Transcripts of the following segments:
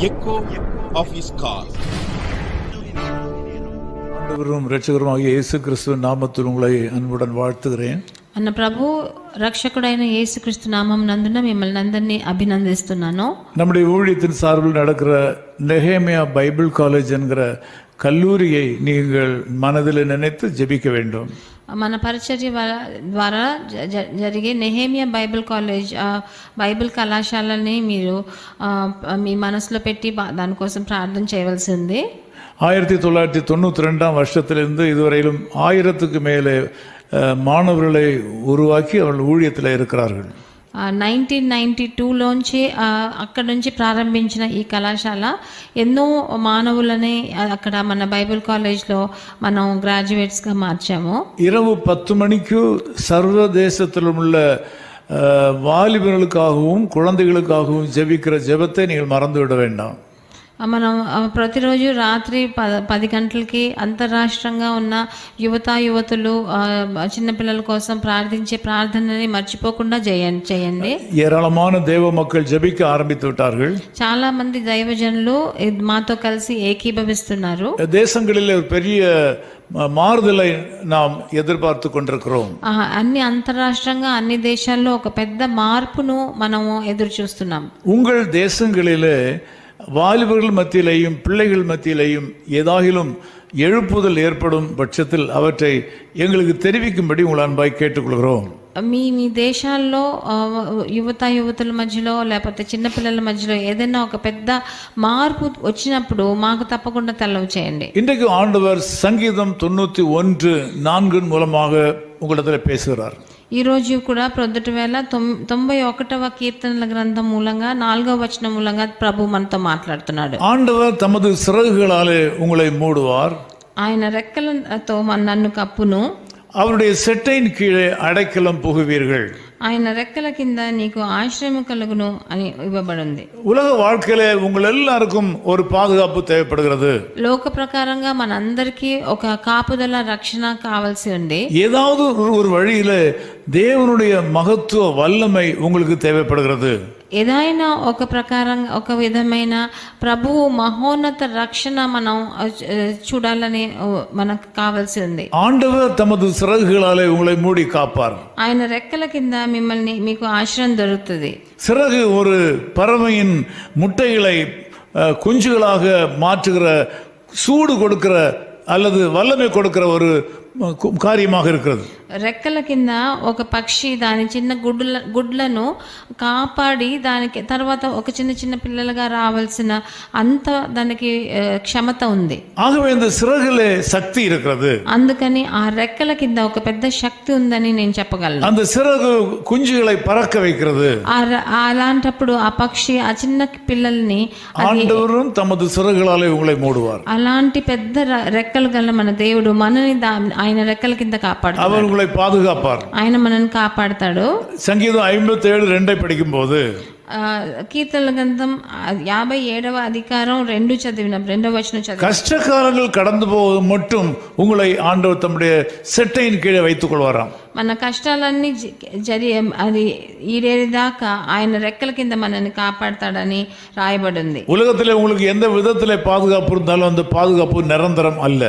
echo of his call. ஆண்டவரும் இரட்சகருமாகிய இயேசு கிறிஸ்துவின் நாமத்தில் உங்களை அன்புடன் வாழ்த்துகிறேன் మన ప్రభు రక్షకుడైన యేసుక్రీస్తు నామం నందున మిమ్మల్ని అందరినీ అభినందిస్తున్నాను நம்முடைய ஊழியத்தின் சார்பில் நடக்கிற நெஹேமியா பைபிள் காலேஜ் என்கிற கல்லூரியை நீங்கள் மனதில் நினைத்து ஜெபிக்க வேண்டும் మన పరిచర్య వర- ద్వారా జ- జ- జరిగే నెహేమియా బైబిల్ కాలేజ్ ఆ, బైబిల్ కళాశాలని మీరు ఆ, మీ మనసులో పెట్టి బా- దానికోసం ప్రార్థన చేయవలసి ఉంది ஆயிரத்தி தொள்ளாயிரத்தி தொண்ணூற்றி ரெண்டாம் வருஷத்திலிருந்து இதுவரையிலும் ஆயிரத்துக்கு மேலே அஹ், மாணவர்களை உருவாக்கி அவர்கள் ஊழியத்தில் இருக்கிறார்கள் నైన్టీన్ నైంటీ టూలోంచి అక్కడ నుంచి ప్రారంభించిన ఈ కళాశాల ఎన్నో మానవులని ఆ, అక్కడ మన బైబిల్ కాలేజ్లో మనం గ్రాడ్యుయేట్స్గా మార్చాము இரவு பத்து மணிக்கு சர்வதேசத்தில் உள்ள அஹ், வாலிபர்களுக்காகவும் குழந்தைகளுக்காகவும் ஜெபிக்கிற ஜெபத்தை நீங்கள் மறந்து விட வேண்டாம் ఆ, మనం ఆ, ప్రతిరోజు రాత్రి పద పది గంటలకి అంతర్రాష్ట్రంగా ఉన్న యువత యువతులు ఆ, చిన్నపిల్లల కోసం ప్రార్థించే ప్రార్థనని మర్చిపోకుండా చేయండి చేయండి ஏராளமான தேவ மக்கள் ஜெபிக்க ஆரம்பித்து விட்டார்கள் చాలా మంది దైవజనులు ఇది మాతో కలిసి ఏకీభవిస్తున్నారు தேசங்களில் ஒரு பெரிய ம- மாறுதலை நாம் எதிர்பார்த்து கொண்டிருக்கிறோம் ఆ, అన్ని అంతర్రాష్ట్రంగా అన్ని దేశాల్లో ఒక పెద్ద మార్పును మనము ఎదురు చూస్తున్నాం உங்கள் தேசங்களிலே வாலிபர்கள் மத்தியிலேயும் பிள்ளைகள் மத்தியிலேயும் ஏதாகிலும் எழுப்புதல் ஏற்படும் பட்சத்தில் அவற்றை எங்களுக்கு தெரிவிக்கும்படி உங்கள் அன்பாய் கேட்டுக்கொள்கிறோம் మీ మీ దేశాల్లో ఆ, యువత యువతుల మధ్యలో లేకపోతే చిన్నపిల్లల మధ్యలో ఏదైనా ఒక పెద్ద మార్పు వచ్చినప్పుడు మాకు తప్పకుండా తెల్లవు చేయండి இன்றைக்கு ஆண்டவர் சங்கீதம் தொண்ணூற்றி ஒன்று நான்கின் மூலமாக உங்களிடத்தில் பேசுகிறார் ఈ రోజు కూడా ప్రొద్దుట వేళ తొమ్ తొంభై ఒకటవ కీర్తనల గ్రంథం మూలంగా నాలుగవ వచనం మూలంగా ప్రభు మనతో మాట్లాడుతున్నాడు ஆண்டவர் தமது சிறகுகளாலே உங்களை மூடுவார் ఆయన రెక్కలతో మన నన్ను కప్పును அவருடைய செட்டையின் கீழே அடைக்கலம் புகுவீர்கள் ఆయన రెక్కల కింద నీకు ఆశ్రయం కలుగును అని ఇవ్వబడింది உலக வாழ்க்கையிலே உங்கள் எல்லாருக்கும் ஒரு பாதுகாப்பு தேவைப்படுகிறது లోక ప్రకారంగా మనందరికీ ఒక కాపుదల రక్షణ కావాల్సి ఉంది ஏதாவது ஒரு- ஒரு வழியில தேவனுடைய மகத்துவ வல்லமை உங்களுக்கு தேவைப்படுகிறது ఏదైనా ఒక ప్రకారం ఒక విధమైన ప్రభువు మహోన్నత రక్షణ మనం ఆ, చ- చూడాలని ఆ, మనకు కావాల్సి ఉంది ஆண்டவர் தமது சிறகுகளாலே உங்களை மூடி காப்பார் ఆయన రెక్కల కింద మిమ్మల్ని మీకు ఆశ్రయం దొరుకుతుంది சிறகு ஒரு பறவையின் முட்டைகளை அஹ், குஞ்சுகளாக மாற்றுகிற சூடு கொடுக்கிற அல்லது வல்லமை கொடுக்கிற ஒரு அஹ், கு- காரியமாக இருக்கிறது రెక్కల కింద ఒక పక్షి దాని చిన్న గుడ్ల గుడ్లను కాపాడి దానికి తర్వాత ఒక చిన్న చిన్న పిల్లలుగా రావాల్సిన అంత దానికి ఆ, క్షమత ఉంది ஆகவே இந்த சிறகுலே சக்தி இருக்கிறது అందుకని ఆ రెక్కల కింద ఒక పెద్ద శక్తి ఉందని నేను చెప్పగలను அந்த சிறகு குஞ்சுகளை பறக்க வைக்கிறது ఆ ర- అలాంటప్పుడు ఆ పక్షి ఆ చిన్న పిల్లల్ని ஆண்டவரும் தமது சிறகுகளாலே உங்களை மூடுவார் అలాంటి పెద్ద ర- రెక్కలు గల మన దేవుడు మనని దా- ఆయన రెక్కల కింద కాపాడు அவர் உங்களை பாதுகாப்பார் ఆయన మనని కాపాడతాడు சங்கீதம் ஐம்பத்தி ஏழு ரெண்டை படிக்கும்போது ఆ, కీర్తనల గ్రంథం ఆ, యాభై ఏడవ అధికారం రెండు చదివిన రెండవ వచనం చదివి கஷ்டகாலங்கள் கடந்து போவது மட்டும் உங்களை ஆண்டவர் தம்முடைய செட்டையின் கீழே வைத்துக் கொள்வாராம் మన కష్టాలన్నీ జ- జరి అది ఈడేదాకా ఆయన రెక్కల కింద మనల్ని కాపాడతాడని రాయబడింది உலகத்திலே உங்களுக்கு எந்த விதத்திலே பாதுகாப்பு இருந்தாலும் அந்த பாதுகாப்பு நிரந்தரம் அல்ல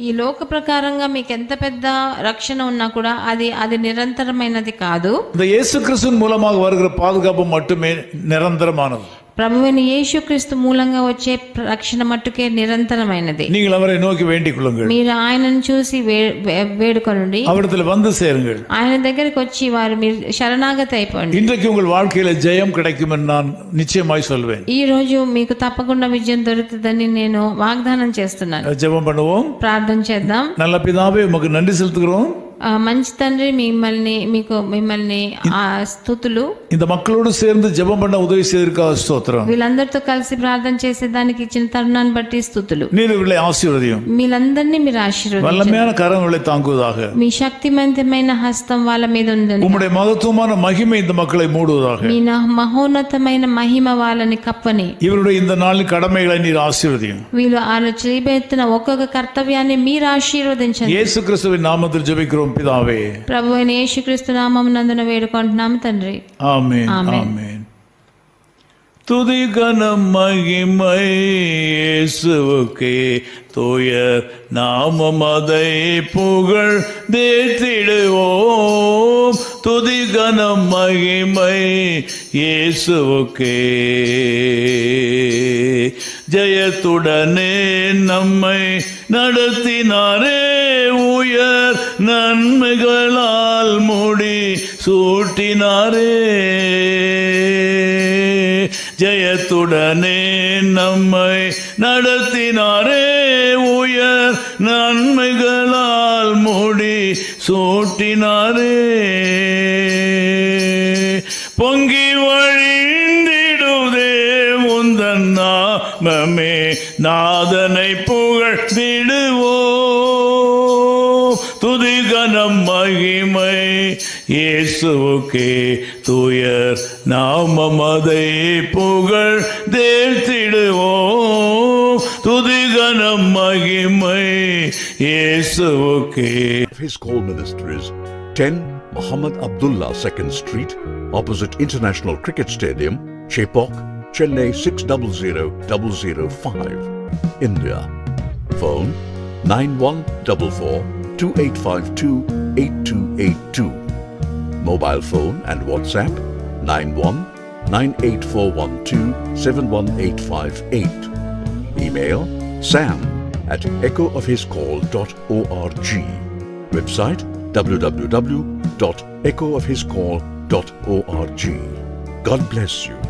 ఈ లోక ప్రకారంగా మీకు ఎంత పెద్ద రక్షణ ఉన్నా కూడా అది అది నిరంతరమైనది కాదు இந்த இயேசு கிறிஸ்துவின் மூலமாக வருகிற பாதுகாப்பு மட்டுமே நிரந்தரமானது ప్రభువైన యేసుక్రీస్తు మూలంగా వచ్చే రక్షణ మట్టుకే నిరంతరమైనది நீங்கள் அவரை நோக்கி வேண்டிக் கொள்ளுங்கள் మీరు ఆయనను చూసి వే వే- వేడుకొనండి அவரிடத்தில் வந்து சேருங்கள் ఆయన దగ్గరికి వచ్చి వారు మీరు శరణాగతి అయిపోండి இன்றைக்கு உங்கள் வாழ்க்கையில ஜெயம் கிடைக்கும் என்று நான் நிச்சயமாய் சொல்வேன் ఈ రోజు మీకు తప్పకుండా విజయం దొరుకుతుందని నేను వాగ్దానం చేస్తున్నాను ஜெபம் பண்ணுவோம் ప్రార్థన చేద్దాం நல்ல பிதாவே உமக்கு நன்றி செலுத்துகிறோம் ఆ, మంచి తండ్రి మిమ్మల్ని మీకు మిమ్మల్ని ఆ స్థుతులు இந்த மக்களோடு சேர்ந்து ஜெபம் பண்ண உதவி செய்திருக்காக ஸ்தோத்திரம் వీళ్ళందరితో కలిసి ప్రార్థన చేసేదానికి ఇచ్చిన తరుణాన్ని బట్టి స్థుతులు நீர் இவர்களை ஆசீர்வதியும் మీరందరినీ మీరు ఆశీర్వదించండి வல்லமையான கரங்களை தாங்குவதாக మీ శక్తివంతమైన హస్తం వాళ్ళ మీద ఉందండి உம்முடைய மகத்துவமான மகிமை இந்த மக்களை மூடுவதாக మీ నా మహోన్నతమైన మహిమ వాళ్ళని కప్పని இவருடைய இந்த நாளின் கடமைகளை நீர் ஆசீர்வதியும் వీళ్ళు వాళ్ళు చేయబెత్తిన ఒక్కొక్క కర్తవ్యాన్ని మీరు ఆశీర్వదించండి இயேசு கிறிஸ்துவின் நாமத்தில் ஜெபிக்கிறோம் பிதாவே ప్రభు అయిన యేసుక్రీస్తు నామం నందున వేడుకుంటున్నాము తండ్రి ஆமென் ஆமென். ஆமென் துதி கனம் மகிமை இயேசுவுக்கே தூயர் நாமம் அதை புகழ் தேத்திடுவோம் துதி கனம் மகிமை இயேசுவுக்கே ஜெயத்துடனே நம்மை நடத்தினாரே உயர் நன்மைகளால் முடி சூட்டினாரே. ஜெயத்துடனே நம்மை நடத்தினாரே உயர் நன்மைகளால் முடி சூட்டினாரே. பொங்கி நாமமே நாதனை புகழ்ந்திடுவோ துதிகனம் மகிமை இயேசுவுக்கே தூயர் நாமம் அதை புகழ் தேர்த்திடுவோம் துதிகனம் மகிமை இயேசுவுக்கே His call ministries 10 Muhammad Abdullah 2nd Street, opposite International Cricket Stadium, Chepok, Chennai 600005, India. Phone 9144 2852 8282. Mobile phone and WhatsApp 91 98412 71858. Email sam at echoofhiscall.org. Website www.echoofhiscall.org. God bless you.